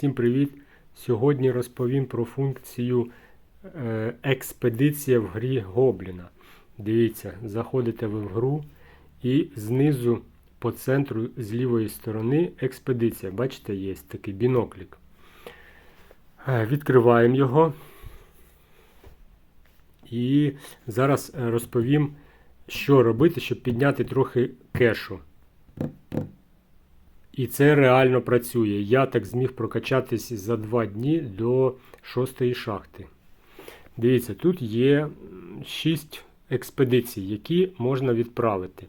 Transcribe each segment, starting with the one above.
Всім привіт! Сьогодні розповім про функцію е, експедиція в грі Гобліна. Дивіться, заходите ви в гру і знизу по центру з лівої сторони експедиція. Бачите, є такий біноклік. Е, Відкриваємо його. І зараз е, розповім, що робити, щоб підняти трохи кешу. І це реально працює. Я так зміг прокачатись за 2 дні до шостої шахти. Дивіться, тут є 6 експедицій, які можна відправити.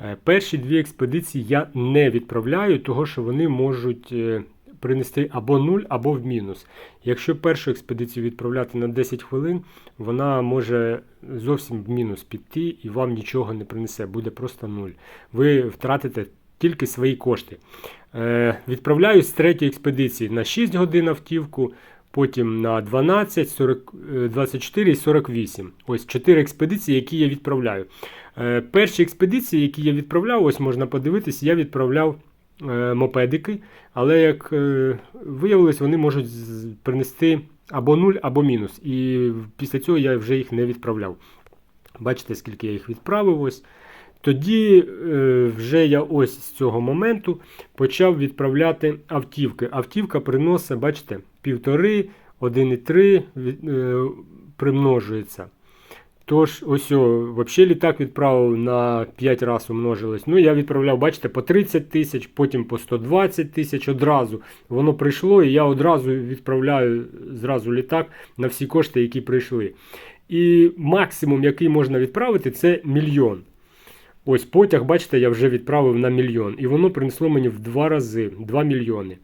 Е, Перші дві експедиції я не відправляю, того що вони можуть е, принести або 0, або в мінус. Якщо першу експедицію відправляти на 10 хвилин, вона може зовсім в мінус піти і вам нічого не принесе, буде просто 0. Ви втратите тільки свої кошти. Е, Відправляю з третьої експедиції на 6 годин автівку, потім на 12, 40, е, 24 і 48. Ось 4 експедиції, які я відправляю. Е, Перші експедиції, які я відправляв, ось можна подивитись, я відправляв е, мопедики, але як е, виявилось, вони можуть принести або 0, або мінус. І після цього я вже їх не відправляв. Бачите, скільки я їх відправив. ось. Тоді е, вже я ось з цього моменту почав відправляти автівки. Автівка приносить, бачите, півтори, 1,3 е, примножується. Тож, ось, взагалі літак відправив на 5 разів умножилось. Ну, я відправляв, бачите, по 30 тисяч, потім по 120 тисяч одразу. Воно прийшло, і я одразу відправляю зразу літак на всі кошти, які прийшли. І максимум, який можна відправити, це мільйон. Ось потяг, бачите, я вже відправив на мільйон. І воно принесло мені в два рази 2 мільйони.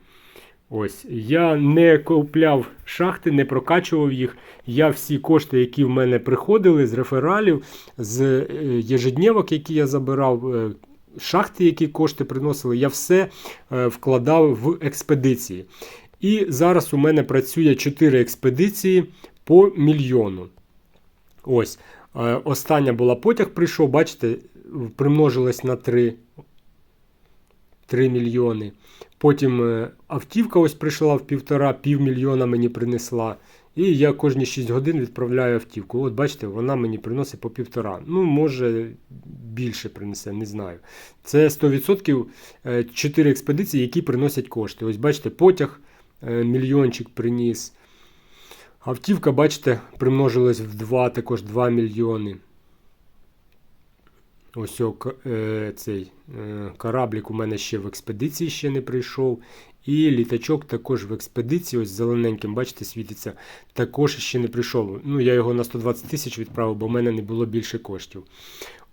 Ось, я не купляв шахти, не прокачував їх. Я всі кошти, які в мене приходили з рефералів, з е, єжедневок, які я забирав, е, шахти, які кошти приносили, я все е, вкладав в експедиції. І зараз у мене працює 4 експедиції по мільйону. Ось. Остання була потяг прийшов, бачите, примножилась на 3, 3 мільйони. Потім е, автівка ось прийшла в півтора, півмільйона мені принесла. І я кожні 6 годин відправляю автівку. От бачите, вона мені приносить по півтора. Ну, може більше принесе, не знаю. Це 100% 4 експедиції, які приносять кошти. Ось бачите, потяг е, мільйончик приніс. Автівка, бачите, примножилась в 2, також 2 мільйони. Ось е, цей е, кораблік у мене ще в експедиції ще не прийшов. І літачок також в експедиції, ось зелененьким, бачите, світиться, також ще не прийшов. Ну, я його на 120 тисяч відправив, бо в мене не було більше коштів.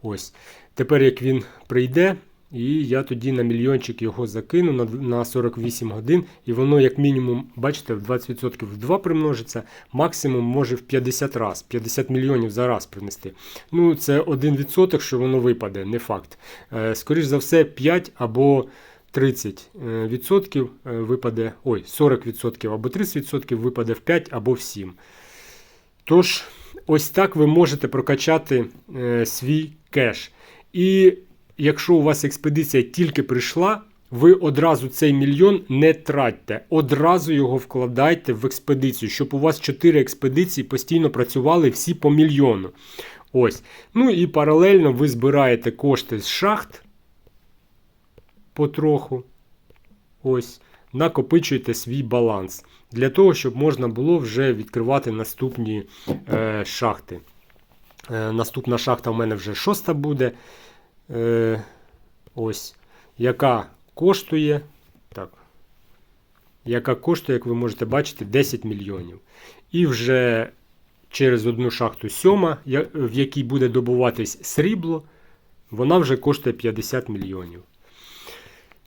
Ось. Тепер як він прийде, і я тоді на мільйончик його закину на, на 48 годин, і воно, як мінімум, бачите, в 20% в 2 примножиться, максимум може в 50 раз, 50 мільйонів за раз принести. Ну, це 1%, що воно випаде, не факт. Е, скоріш за все, 5 або 30% е, е, випаде, ой, 40% або 30% випаде в 5 або в 7. Тож, ось так ви можете прокачати свій кеш. І якщо у вас експедиція тільки прийшла, ви одразу цей мільйон не тратьте. Одразу його вкладайте в експедицію, щоб у вас 4 експедиції постійно працювали всі по мільйону. Ось. Ну і паралельно ви збираєте кошти з шахт потроху. Ось. Накопичуєте свій баланс для того, щоб можна було вже відкривати наступні е, шахти. Е, наступна шахта в мене вже шоста буде. Е, ось. Яка коштує. Так. Яка коштує, як ви можете бачити, 10 мільйонів. І вже через одну шахту сьома, в якій буде добуватись срібло, вона вже коштує 50 мільйонів.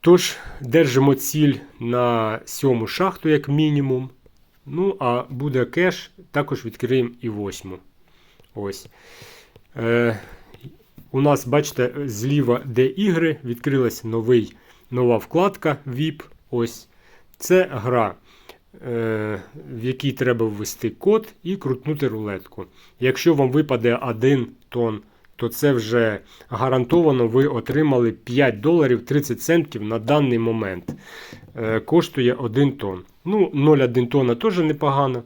Тож, держимо ціль на сьому шахту, як мінімум. Ну, а буде кеш, також відкриємо і восьму. Ось. Е, у нас, бачите, зліва, де ігри, відкрилася новий, нова вкладка VIP. Ось. Це гра, е, в якій треба ввести код і крутнути рулетку. Якщо вам випаде 1 тонн, то це вже гарантовано ви отримали 5 доларів 30 центів на даний момент. Е, коштує 1 тонн. Ну, 0,1 тонна теж непогано.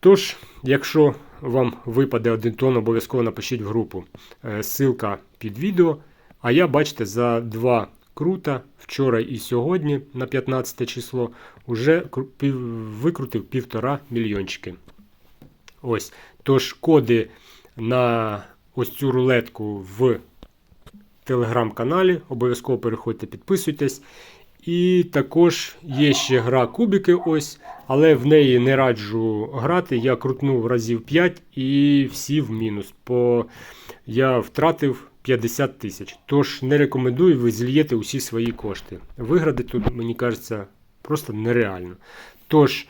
Тож, якщо вам випаде 1 тонн, обов'язково напишіть в групу. Е, Ссылка під відео. А я, бачите, за два крута вчора і сьогодні, на 15 число, вже викрутив півтора мільйончики. Ось. Тож коди на ось цю рулетку в телеграм-каналі. Обов'язково переходьте, підписуйтесь. І також є ще гра кубики, ось, але в неї не раджу грати. Я крутнув разів 5 і всі в мінус. По... Я втратив 50 тисяч. Тож не рекомендую, ви зільєте усі свої кошти. Виграти тут, мені кажеться, просто нереально. Тож,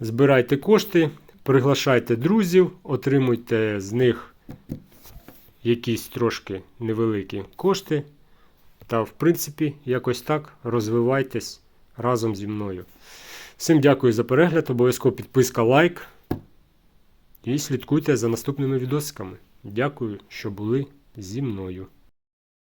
збирайте кошти, приглашайте друзів, отримуйте з них якісь трошки невеликі кошти. Та, в принципі, якось так розвивайтесь разом зі мною. Всім дякую за перегляд, обов'язково підписка, лайк. І слідкуйте за наступними відосиками. Дякую, що були зі мною.